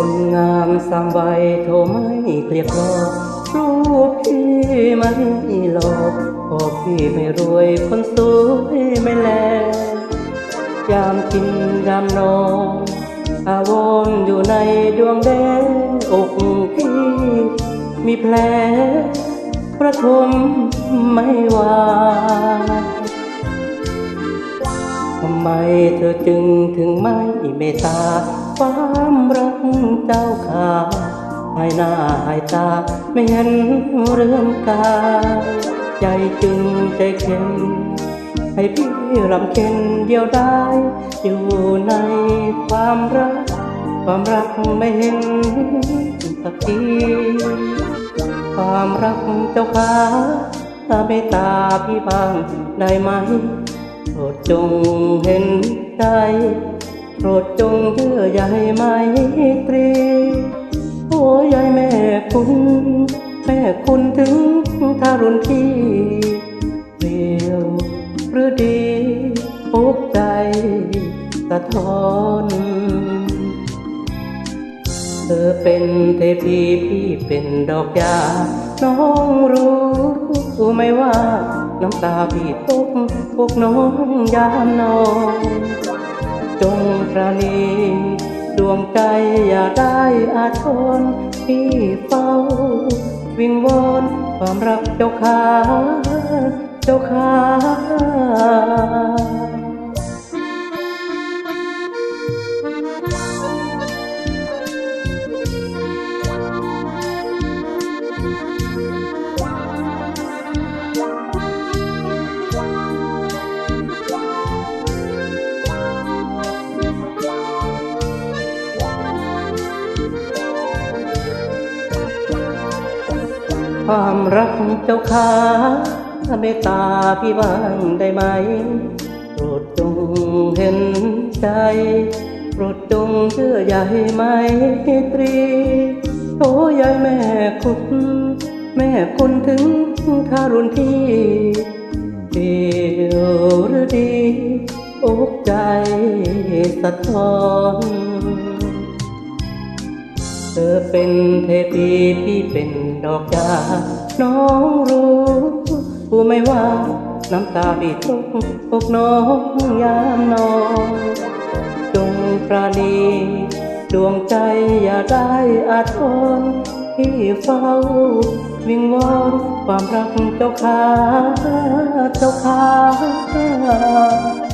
คนงามสามวัยโทรไม่เกลียดหลอกรูปพี่ไม่หลอกพอพี่ไม่รวยคนสวยไม่แลยามกินยามนอนอาวรอยู่ในดวงแดงอกพี่ มีแผลประทมไม่ไหว ทำไมเธอจึงถึงไม่เมตตา ความรักเจ้าขาหายหน้าหายตาไม่เห็นเรื่องกายใจจึงใจเข็มให้พี่รำเค็นเดียวได้ อยู่ในความรัก ความรักไม่เห็นสักทีความรักเจ้าขาถ้าไม่ตาพี่บ้างได้ไหม รดจงเห็นใจโปรดจงเยื่อใยไมตรี โอ้ยายแม่คุณ แม่คุณถึงทารุณที่เรียวหรือดีปุกใจสะท้อนเธอเป็นเทพีพี่เป็นดอกยา น้องรู้ไหมว่า น้ำตาพี่ตกพวกน้องยามนอน จงประนีดวงใจอย่าได้อาทรพี่เฝ้า วิงวอนความรักเจ้าขาเจ้าขา ความรักเจ้าขาเมตตาพี่บ้างได้ไหมโปรดจงเห็นใจ โปรดจงเชื่อใยไหมตรีโอ้ยายแม่คุณแม่คุณถึงทารุณที่เดียวหรือดีอกใจสะท้อน ธอเป็นเทพีพี่เป็นดอกจาน้องรู้ผู้ไม่ว่าน้ำตาพี่ตกอกน้องยามนอนจงปราณี ดวงใจอย่าได้อาทรพี่เฝ้า วิงวอนความรักเจ้าขาเจ้าขา